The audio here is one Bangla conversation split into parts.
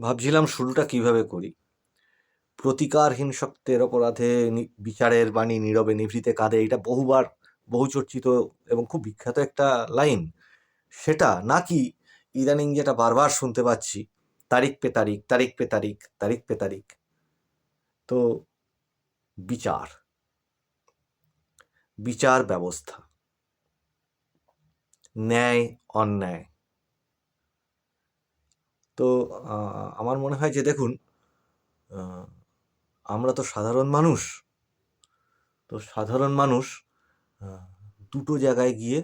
ভাবছিলাম শুরুটা কীভাবে করি? প্রতিকারহীন সত্যের অপরাধে বিচারের বাণী নীরবে নিভৃতে কাঁদে এটা বহুবার বহুচর্চিত এবং খুব বিখ্যাত একটা লাইন। সেটা নাকি ইদানিং যেটা বারবার শুনতে পাচ্ছি, তারিখ পে তারিখ তারিখ পে তারিখ তারিখ পে তারিখ। তো বিচার। বিচার ব্যবস্থা। ন্যায়, অন্যায়। তো আমার মনে হয় যে দেখুন আমরা তো সাধারণ মানুষ। তো সাধারণ মানুষ দুটো জায়গায় গিয়ে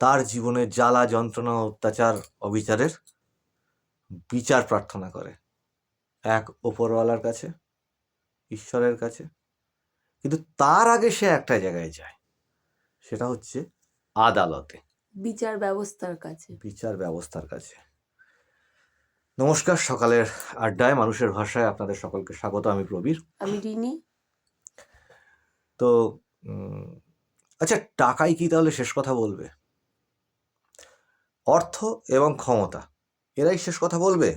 তার জীবনের জ্বালা যন্ত্রণা অত্যাচার অবিচারের বিচার প্রার্থনা করে। এক ওপরওয়ালার কাছে ঈশ্বরের কাছে। কিন্তু তার আগে সে একটা জায়গায় যায়। সেটা হচ্ছে আদালতে। বিচার ব্যবস্থার কাছে। বিচার ব্যবস্থার কাছে। নমস্কার সকালের আড্ডায় মানুষের ভাষায় আপনাদের সকলকে স্বাগত। আমি প্রবীর। আমি রিনি। তো আচ্ছা টাকাই কি তাহলে শেষ কথা বলবে? অর্থ এবং ক্ষমতা এরাই শেষ কথা বলবে?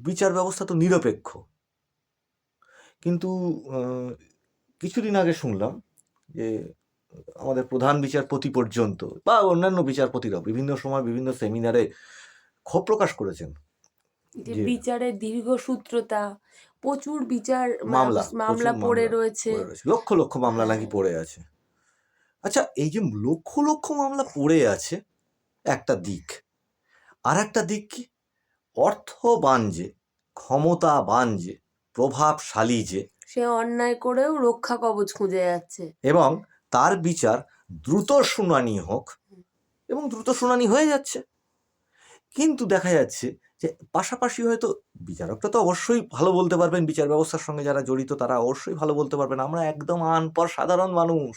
বিচার ব্যবস্থা তো নিরপেক্ষ। কিন্তু কিছুদিন আগে শুনলাম যে আমাদের প্রধান বিচারপতি পর্যন্ত বা অন্যান্য বিচারপতিরাও বিভিন্ন সময় বিভিন্ন সেমিনারে ক্ষোভ প্রকাশ করেছেন যে। বিচারের দীর্ঘসূত্রতা প্রচুর বিচার মামলা, মামলা পড়ে রয়েছে পড়ে রয়েছে। লক্ষ লক্ষ মামলা নাকি পড়ে আছে। আচ্ছা এই যে লক্ষ লক্ষ মামলা পড়ে আছে একটা দিক। আর একটা দিক কি? অর্থবান যে ক্ষমতাবান যে প্রভাবশালী যে সে অন্যায় করেও রক্ষা কবচ খুঁজে যাচ্ছে। এবং তার বিচার দ্রুত শুনানি হোক এবং দ্রুত শুনানি হয়ে যাচ্ছে। কিন্তু দেখা যাচ্ছে যে পাশাপাশি হয়তো বিচারকটা তো অবশ্যই ভালো বলতে পারবেন, বিচার ব্যবস্থার সঙ্গে যারা জড়িত তারা অবশ্যই ভালো বলতে পারবেন, আমরা একদম আনপর সাধারণ মানুষ।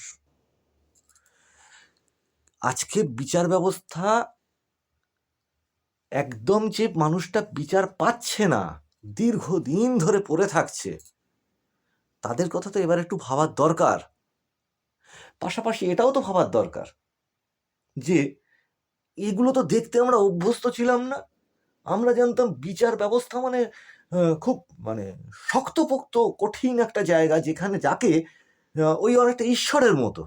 আজকে বিচার ব্যবস্থা একদম যে মানুষটা বিচার পাচ্ছে না, দীর্ঘদিন ধরে পড়ে থাকছে, তাদের কথা তো এবার একটু ভাবার দরকার। পাশাপাশি এটাও তো ভাবার দরকার যে এগুলো তো দেখতে আমরা অভ্যস্ত ছিলাম না। আমরা জানতাম বিচার ব্যবস্থা মানে খুব মানে শক্তপোক্ত কঠিন একটা জায়গা যেখানে যাকে ওই অনেকটা ঈশ্বরের মতো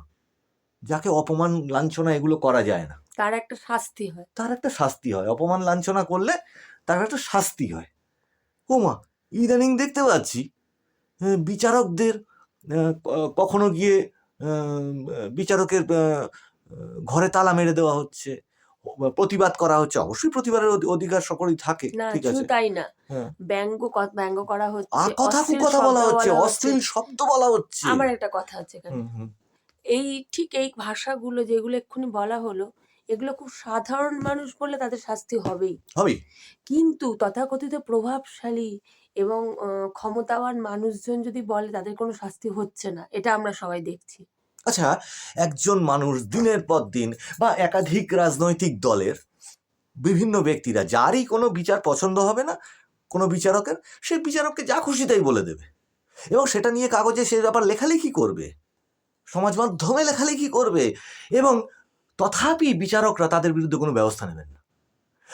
যাকে অপমান লাঞ্ছনা এগুলো করা যায় না। তার একটা শাস্তি হয়। তার একটা শাস্তি হয়। অপমান লাঞ্ছনা করলে তার একটা শাস্তি হয়। ওমা ইদানিং দেখতে পাচ্ছি বিচারকদের কখনো গিয়ে বিচারকের ঘরে তালা মেরে দেওয়া হচ্ছে প্রতিবাদ করা হচ্ছে। অবশ্যই প্রতিবাদের অধিকার সকলেই থাকে ঠিক আছে? তাই না হ্যাঁ। ব্যঙ্গ ব্যঙ্গ করা হচ্ছে আর কথা কথা বলা হচ্ছে অশ্লীল শব্দ বলা হচ্ছে। আমার একটা কথা আছে এখানে। এই ঠিক এই ভাষাগুলো যেগুলো এক্ষুনি বলা হলো এগুলো খুব সাধারণ মানুষ বললে তাদের শাস্তি হবেই। হবেই। কিন্তু তথাকথিত প্রভাবশালী এবং ক্ষমতাবান মানুষজন যদি বলে তাদের কোনো শাস্তি হচ্ছে না, এটা আমরা সবাই দেখছি। আচ্ছা একজন মানুষ দিনের পর দিন বা একাধিক রাজনৈতিক দলের বিভিন্ন ব্যক্তিরা যারই কোনো বিচার পছন্দ হবে না, কোনো বিচারকের সেই বিচারককে যা খুশি তাই বলে দেবে। এবং সেটা নিয়ে কাগজে সে ব্যাপার লেখালেখি করবে, সমাজ মাধ্যমে লেখালেখি করবে এবং তথাপি বিচারকরা তাদের বিরুদ্ধে কোনো ব্যবস্থা নেবেন না।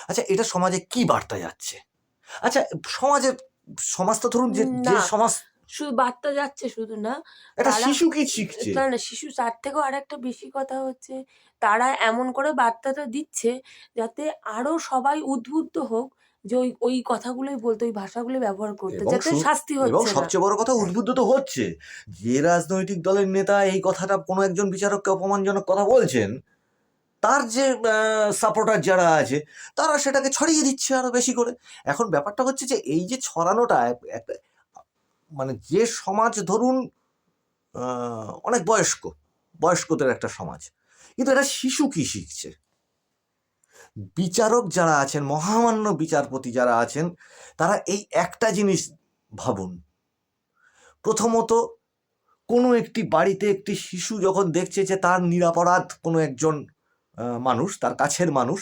আচ্ছা এটা সমাজে কি বার্তা যাচ্ছে? আচ্ছা সমাজে সমাজ তো ধরুন যে যে না। সমাজ শুধু বার্তা যাচ্ছে শুধু না। একটা তারা- শিশু কি শিখছে? না না শিশু তার থেকেও আর একটা বেশি কথা হচ্ছে তারা এমন করে বার্তাটা দিচ্ছে যাতে আরও সবাই উদ্বুদ্ধ হোক যে ওই ওই কথাগুলোই বলতে ওই ভাষাগুলো ব্যবহার করতে এবং যাতে সু- শাস্তি এবং হচ্ছে না। সবচেয়ে বড় কথা উদ্বুদ্ধ তো হচ্ছে। যে রাজনৈতিক দলের নেতা এই কথাটা কোনো একজন বিচারককে অপমানজনক কথা বলছেন তার যে সাপোর্টার যারা আছে, তারা সেটাকে ছড়িয়ে দিচ্ছে আরও বেশি করে। এখন ব্যাপারটা হচ্ছে যে, এই যে ছড়ানোটা, একটা মানে যে সমাজ ধরুন অনেক বয়স্ক, বয়স্কদের একটা সমাজ, কিন্তু এটা শিশু কি শিখছে? বিচারক যারা আছেন, মহামান্য বিচারপতি যারা আছেন, তারা এই একটা জিনিস ভাবুন। প্রথমত, কোনো একটি বাড়িতে একটি শিশু যখন দেখছে যে তার নিরাপরাধ কোনো একজন মানুষ তার কাছের মানুষ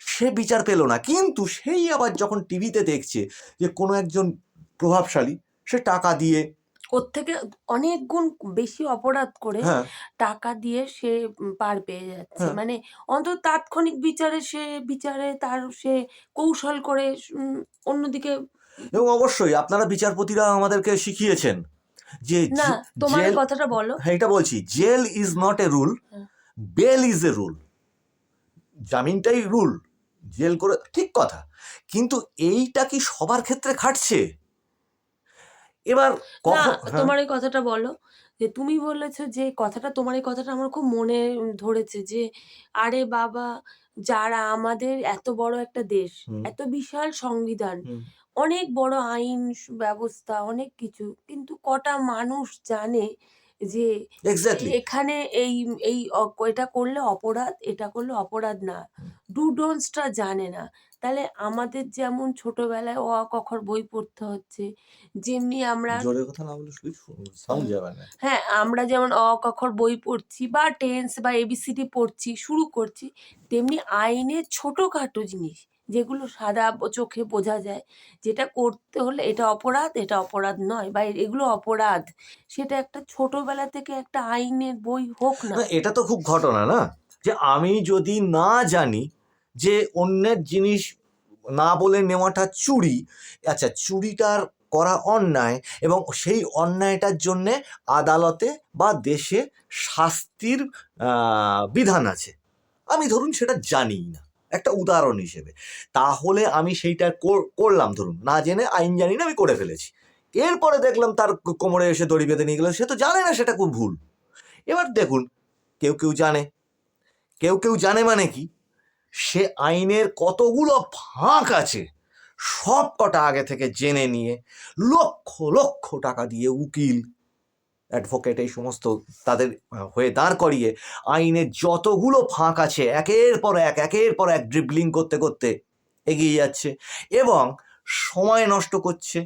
সে বিচার পেল না। কিন্তু সেই আবার যখন টিভিতে দেখছে যে কোনো একজন প্রভাবশালী সে টাকা দিয়ে ওর থেকে অনেক গুণ বেশি অপরাধ করে হ্যাঁ। টাকা দিয়ে সে পার পেয়ে যাচ্ছে। হ্যাঁ। মানে অন্তত তাৎক্ষণিক বিচারে সে বিচারে তার সে কৌশল করে অন্যদিকে এবং অবশ্যই আপনারা বিচারপতিরা আমাদেরকে শিখিয়েছেন যে না তোমার কথাটা বলো। হ্যাঁ এটা বলছি jail is not a rule. Bail is a rule. জামিনটাই rule jail করে ঠিক কথা। কিন্তু এইটা কি সবার ক্ষেত্রে খাটছে? এবার কখন হ্যাঁ, তোমার এই কথাটা বলো। যে তুমি বলেছ যে কথাটা তোমার এই কথাটা আমার খুব মনে ধরেছে যে আরে বাবা যারা আমাদের এত বড় একটা দেশ এত বিশাল সংবিধান অনেক বড় আইন ব্যবস্থা অনেক কিছু কিন্তু কটা মানুষ জানে যে এখানে এই এই এটা করলে অপরাধ এটা করলে অপরাধ না। ডু ডোন্টসটা জানে না। তাহলে আমাদের যেমন ছোটবেলায় অ আ ক খ র বই পড়তে হচ্ছে যেমনি আমরা কথা না সাউন্ড যাবে না। হ্যাঁ আমরা যেমন অ ক খ র বই পড়ছি বা টেন্স বা এবিসিডি পড়ছি শুরু করছি তেমনি আইনের ছোটখাটো জিনিস। যেগুলো সাদা চোখে বোঝা যায়। যেটা করতে হলে এটা অপরাধ এটা অপরাধ নয় বা এগুলো অপরাধ। সেটা একটা ছোটবেলা থেকে একটা আইনের বই হোক না এটা তো খুব ঘটনা না? যে আমি যদি না জানি যে অন্যের জিনিস না বলে নেওয়াটা চুরি আচ্ছা চুরিটার করা অন্যায় এবং সেই অন্যায়টার জন্যে আদালতে বা দেশে শাস্তির বিধান আছে। আমি ধরুন সেটা জানি না। একটা উদাহরণ হিসেবে। তাহলে আমি সেইটা করলাম ধরুন, না জেনে আইন জানি না আমি করে ফেলেছি। এরপরে দেখলাম তার কোমরে এসে দড়ি বেঁধে নিয়ে গেল, সে তো জানে না সেটা খুব ভুল। এবার দেখুন, কেউ কেউ জানে। কেউ কেউ জানে মানে কি? সে আইনের কতগুলো ফাঁক আছে সব কটা আগে থেকে জেনে নিয়ে লক্ষ লক্ষ টাকা দিয়ে উকিল অ্যাডভোকেট এই সমস্ত তাদের হয়ে দাঁড় করিয়ে আইনের যতগুলো ফাঁক আছে একের পর এক একের পর এক ড্রিবলিং করতে করতে এগিয়ে যাচ্ছে এবং সময় নষ্ট করছে।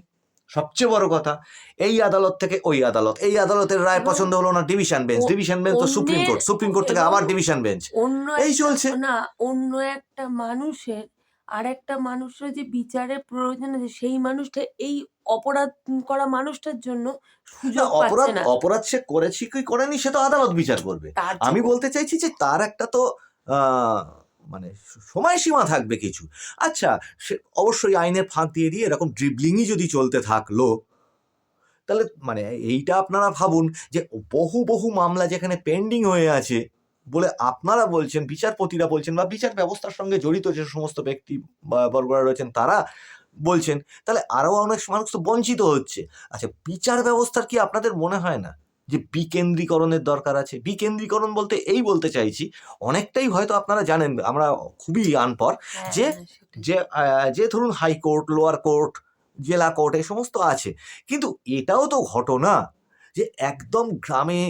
সবচেয়ে বড় কথা এই আদালত থেকে ওই আদালত। এই আদালতের রায় পছন্দ হলো না ডিভিশন বেঞ্চ ডিভিশন বেঞ্চ তো সুপ্রিম কোর্ট সুপ্রিম কোর্ট থেকে আবার ডিভিশন বেঞ্চ অন্য এই চলছে। না অন্য একটা মানুষের আর একটা মানুষের যে বিচারের প্রয়োজন আছে সেই মানুষটা এই অপরাধ করা মানুষটার জন্য সুযোগ অপরাধ পাচ্ছে না। অপরাধ সে করেছি কি করেনি সে তো আদালত বিচার করবে। তার আমি বলতে চাইছি যে তার একটা তো আহ, মানে সময়সীমা থাকবে কিছু। আচ্ছা সে অবশ্যই আইনের ফাঁক দিয়ে দিয়ে এরকম ড্রিবলিংই যদি চলতে থাকল তাহলে মানে এইটা আপনারা ভাবুন যে বহু বহু মামলা যেখানে পেন্ডিং হয়ে আছে বলে আপনারা বলছেন বিচারপতিরা বলছেন বা বিচার ব্যবস্থার সঙ্গে জড়িত যে সমস্ত ব্যক্তি বা বর্গরা রয়েছেন তারা বলছেন তাহলে আরও অনেক মানুষ তো বঞ্চিত হচ্ছে। আচ্ছা বিচার ব্যবস্থার কি আপনাদের মনে হয় না যে বিকেন্দ্রীকরণের দরকার আছে? বিকেন্দ্রীকরণ বলতে এই বলতে চাইছি অনেকটাই হয়তো আপনারা জানেন আমরা খুবই আনপর হ্যাঁ যে হ্যাঁ যে যে ধরুন হাইকোর্ট লোয়ার কোর্ট জেলা কোর্ট এই সমস্ত আছে। কিন্তু এটাও তো ঘটনা যে একদম গ্রামে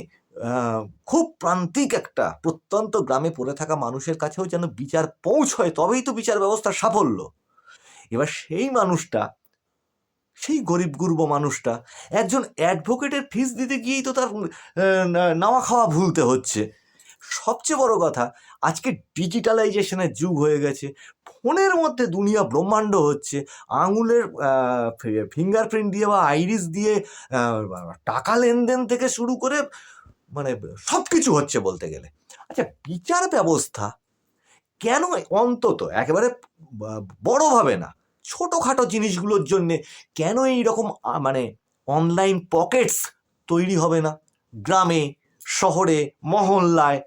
খুব প্রান্তিক একটা প্রত্যন্ত গ্রামে পড়ে থাকা মানুষের কাছেও যেন বিচার পৌঁছয় তবেই তো বিচার ব্যবস্থার সাফল্য। এবার সেই মানুষটা, সেই গরিব গুরব মানুষটা একজন অ্যাডভোকেটের ফিস দিতে গিয়েই তো তার নাওয়া খাওয়া ভুলতে হচ্ছে। সবচেয়ে বড় কথা, আজকে ডিজিটালাইজেশনের যুগ হয়ে গেছে, ফোনের মধ্যে দুনিয়া ব্রহ্মাণ্ড হচ্ছে, আঙুলের ফিঙ্গারপ্রিন্ট দিয়ে বা আইরিস দিয়ে টাকা লেনদেন থেকে শুরু করে মানে সব কিছু হচ্ছে বলতে গেলে। আচ্ছা বিচার ব্যবস্থা কেন অন্তত একেবারে বড়ভাবে না ছোটোখাটো জিনিসগুলোর জন্যে কেন এই রকম মানে অনলাইন পকেটস তৈরি হবে না? গ্রামে, শহরে, মহল্লায়।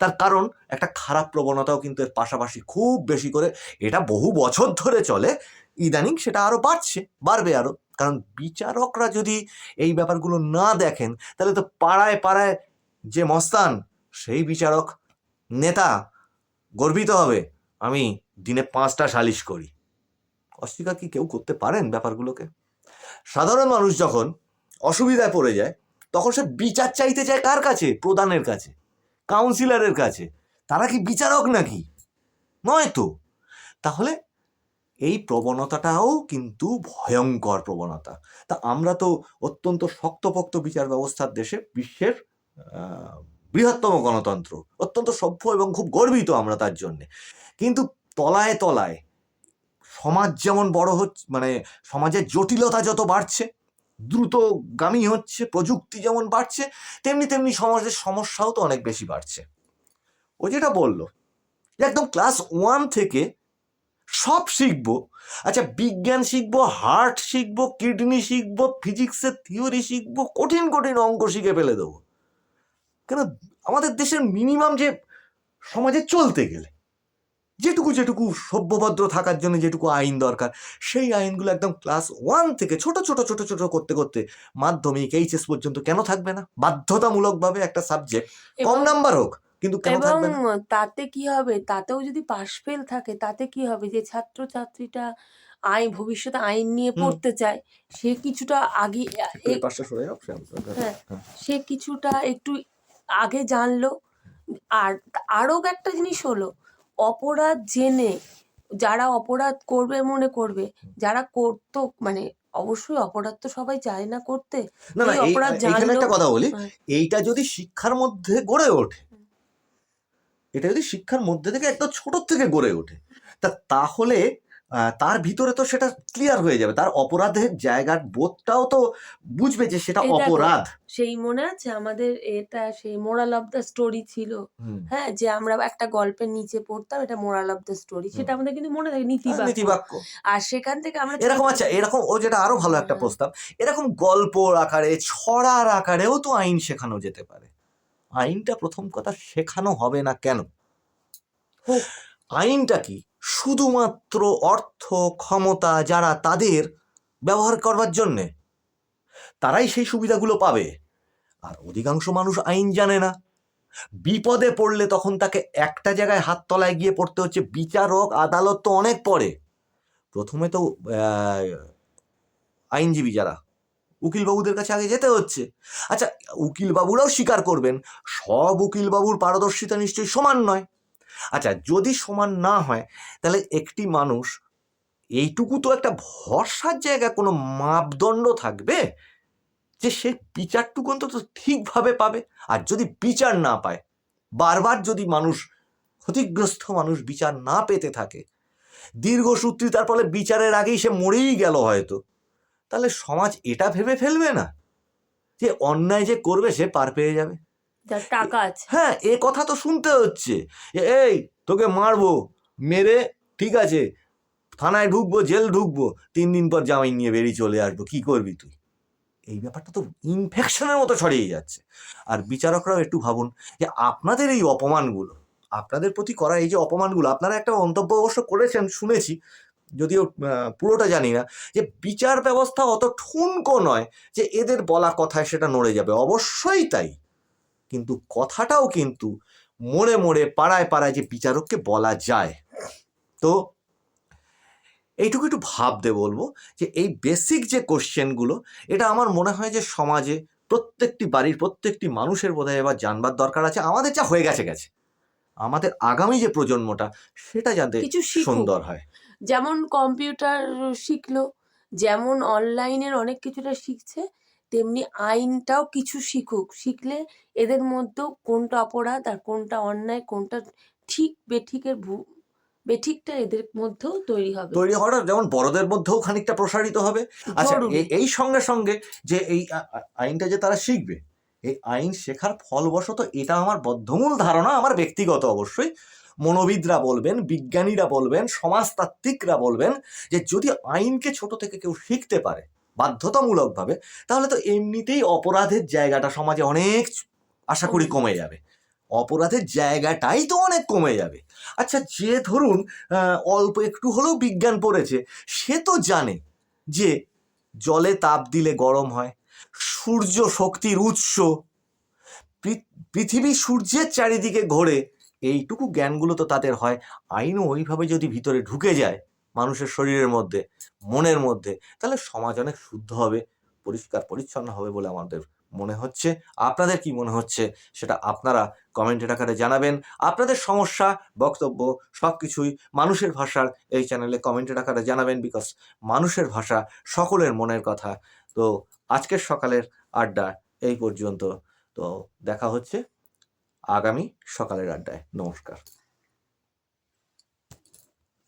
তার কারণ, একটা খারাপ প্রবণতাও কিন্তু এর পাশাপাশি খুব বেশি করে, এটা বহু বছর ধরে চলে। ইদানিং সেটা আরও বাড়ছে, বাড়বে আরও কারণ বিচারকরা যদি এই ব্যাপারগুলো না দেখেন, তাহলে তো পাড়ায় পাড়ায় যে মস্তান, সেই বিচারক নেতা গর্বিত হবে। আমি দিনে পাঁচটা সালিশ করি। অস্বীকার কি কেউ করতে পারেন ব্যাপারগুলোকে? সাধারণ মানুষ যখন অসুবিধায় পড়ে যায়, তখন সে বিচার চাইতে চায় কার কাছে? প্রধানের কাছে কাউন্সিলরের কাছে। তারা কি বিচারক নাকি? নয় তো। তাহলে এই প্রবণতাটাও কিন্তু ভয়ঙ্কর প্রবণতা। তা আমরা তো অত্যন্ত শক্তপোক্ত বিচার ব্যবস্থার দেশে বিশ্বের বৃহত্তম গণতন্ত্র। অত্যন্ত সভ্য এবং খুব গর্বিত আমরা তার জন্যে। কিন্তু তলায় তলায় সমাজ যেমন বড় হচ্ছে মানে সমাজের জটিলতা যত বাড়ছে, দ্রুতগামী হচ্ছে, প্রযুক্তি যেমন বাড়ছে, তেমনি তেমনি সমাজের সমস্যাও তো অনেক বেশি বাড়ছে। ও যেটা বলল একদম ক্লাস ওয়ান থেকে সব শিখব আচ্ছা বিজ্ঞান শিখব, হার্ট শিখব, কিডনি শিখব, ফিজিক্সের থিওরি শিখব, কঠিন কঠিন অঙ্ক শিখে ফেলে দেবো। কেন? আমাদের দেশের মিনিমাম যে সমাজে চলতে গেলে যেটুকু যেটুকু সভ্যভদ্র থাকার জন্য যেটুকু আইন দরকার সেই আইনগুলো একদম ক্লাস ওয়ান থেকে ছোট ছোট ছোট ছোট করতে করতে মাধ্যমিক এইচএস পর্যন্ত কেন থাকবে না? বাধ্যতামূলকভাবে একটা সাবজেক্ট কম নাম্বার হোক কিন্তু কেন থাকবে না? তাতে কি হবে? তাতেও যদি পাশ ফেল থাকে তাতে কি হবে যে ছাত্র ছাত্রীটা আইন ভবিষ্যতে আইন নিয়ে পড়তে চায় সে কিছুটা আগে হ্যাঁ হ্যাঁ। সে কিছুটা একটু আগে জানলো আর আরও একটা জিনিস হলো অপরাধ জেনে যারা অপরাধ করবে মনে করবে যারা করতো মানে অবশ্যই অপরাধ তো সবাই চায় না করতে না না অপরাধ এখানে একটা কথা বলি। এইটা যদি শিক্ষার মধ্যে গড়ে ওঠে এটা যদি শিক্ষার মধ্যে থেকে একদম ছোট থেকে গড়ে ওঠে তা তাহলে তার ভিতরে তো সেটা ক্লিয়ার হয়ে যাবে। তার অপরাধের জায়গার বোধটাও তো বুঝবে যে সেটা অপরাধ। সেই মনে আছে? আমাদের এটা সেই মোরাল অফ দ্য স্টোরি ছিল। হ্যাঁ যে আমরা একটা গল্পের নিচে পড়তাম এটা মোরাল অফ দ্য স্টোরি সেটা আমাদের কিন্তু মনে থাকে নীতি হ্যাঁ, নীতিবাক্য। আর সেখান থেকে আমরা এরকম আচ্ছা এরকম ও যেটা আরও ভালো একটা প্রস্তাব এরকম গল্প আকারে ছড়ার আকারেও তো আইন শেখানো যেতে পারে। আইনটা প্রথম কথা শেখানো হবে না কেন। আইনটা কি? শুধুমাত্র অর্থ, ক্ষমতা যারা তাদের ব্যবহার করবার জন্যে, তারাই সেই সুবিধাগুলো পাবে। আর অধিকাংশ মানুষ আইন জানে না। বিপদে পড়লে তখন তাকে একটা জায়গায় হাত তলায় গিয়ে পড়তে হচ্ছে। বিচারক, আদালত তো অনেক পরে প্রথমে তো আইনজীবী যারা, উকিলবাবুদের কাছে আগে যেতে হচ্ছে। আচ্ছা উকিলবাবুরাও স্বীকার করবেন, সব উকিলবাবুর পারদর্শিতা নিশ্চয়ই সমান নয়। আচ্ছা যদি সমান না হয়, তাহলে একটি মানুষ, এইটুকু তো একটা ভরসার জায়গা, কোনো মাপদণ্ড থাকবে যে সে বিচারটুকু অন্তত ঠিকভাবে পাবে। আর যদি বিচার না পায়, বারবার যদি মানুষ, ক্ষতিগ্রস্ত মানুষ বিচার না পেতে থাকে দীর্ঘসূত্রিতার ফলে বিচারের আগেই সে মরেই গেল হয়তো, তাহলে সমাজ এটা ভেবে ফেলবে না? যে অন্যায় যে করবে, সে পার পেয়ে যাবে। টাকা আছে। হ্যাঁ এ কথা তো শুনতে হচ্ছে। এই, তোকে মারবো, মেরে, ঠিক আছে, থানায় ঢুকবো, জেল ঢুকবো, তিন দিন পর জামাই নিয়ে বেরিয়ে চলে আসব, কি করবি তুই? এই ব্যাপারটা তো ইনফেকশনের মতো ছড়িয়ে যাচ্ছে। আর বিচারকরাও একটু ভাবুন যে আপনাদের এই অপমানগুলো, আপনাদের প্রতি করা এই যে অপমানগুলো, আপনারা একটা মন্তব্য অবশ্য করেছেন, শুনেছি, যদিও পুরোটা জানি না, যে বিচার ব্যবস্থা অত ঠুনকো নয় যে এদের বলা কথায় সেটা নড়ে যাবে। অবশ্যই তাই। কিন্তু কথাটাও কিন্তু মোড়ে মোড়ে পাড়ায় পাড়ায় যে বিচারককে বলা যায়। তো এইটুকু একটু ভাবতে বলব যে এই বেসিক যে কোশ্চেনগুলো এটা আমার মনে হয় যে সমাজে প্রত্যেকটি বাড়ির প্রত্যেকটি মানুষের বোধহয় এবার জানবার দরকার আছে। আমাদের যা হয়ে গেছে গেছে। আমাদের আগামী যে প্রজন্মটা সেটা যাতে কিছু সুন্দর হয়। যেমন কম্পিউটার শিখলো যেমন অনলাইনের অনেক কিছুটা শিখছে তেমনি আইনটাও কিছু শিখুক। শিখলে এদের মধ্যেও কোনটা অপরাধ আর কোনটা অন্যায় কোনটা ঠিক বেঠিকের ভু- বেঠিকটা এদের মধ্যেও তৈরি হবে। তৈরি হওয়াটা যেমন বড়দের মধ্যেও খানিকটা প্রসারিত হবে। আচ্ছা। এই সঙ্গে সঙ্গে যে এই আইনটা যে তারা শিখবে এই আইন শেখার ফলবশত এটা আমার বদ্ধমূল ধারণা আমার ব্যক্তিগত অবশ্যই। মনোবিদরা বলবেন বিজ্ঞানীরা বলবেন সমাজতাত্ত্বিকরা বলবেন যে যদি আইনকে ছোট থেকে কেউ শিখতে পারে বাধ্যতামূলকভাবে, তাহলে তো এমনিতেই অপরাধের জায়গাটা সমাজে অনেক আশা করি কমে যাবে। অপরাধের জায়গাটাই তো অনেক কমে যাবে। আচ্ছা যে ধরুন অল্প একটু হলেও বিজ্ঞান পড়েছে, সে তো জানে যে জলে তাপ দিলে গরম হয়, সূর্য শক্তির উৎস পৃথিবী সূর্যের চারিদিকে ঘোরে, এইটুকু জ্ঞানগুলো তো তাদের হয়। আইনও ওইভাবে যদি ভিতরে ঢুকে যায় মানুষের শরীরের মধ্যে, মনের মধ্যে, তাহলে সমাজ অনেক শুদ্ধ হবে, পরিষ্কার, পরিচ্ছন্ন হবে বলে আমাদের মনে হচ্ছে। আপনাদের কি মনে হচ্ছে? সেটা আপনারা কমেন্টের আকারে জানাবেন। আপনাদের সমস্যা, বক্তব্য সব কিছুই মানুষের ভাষার এই চ্যানেলে কমেন্টের আকারে জানাবেন বিকজ মানুষের ভাষা সকলের মনের কথা। তো আজকের সকালের আড্ডা এই পর্যন্ত। তো দেখা হচ্ছে আগামী সকালের আড্ডায়। নমস্কার।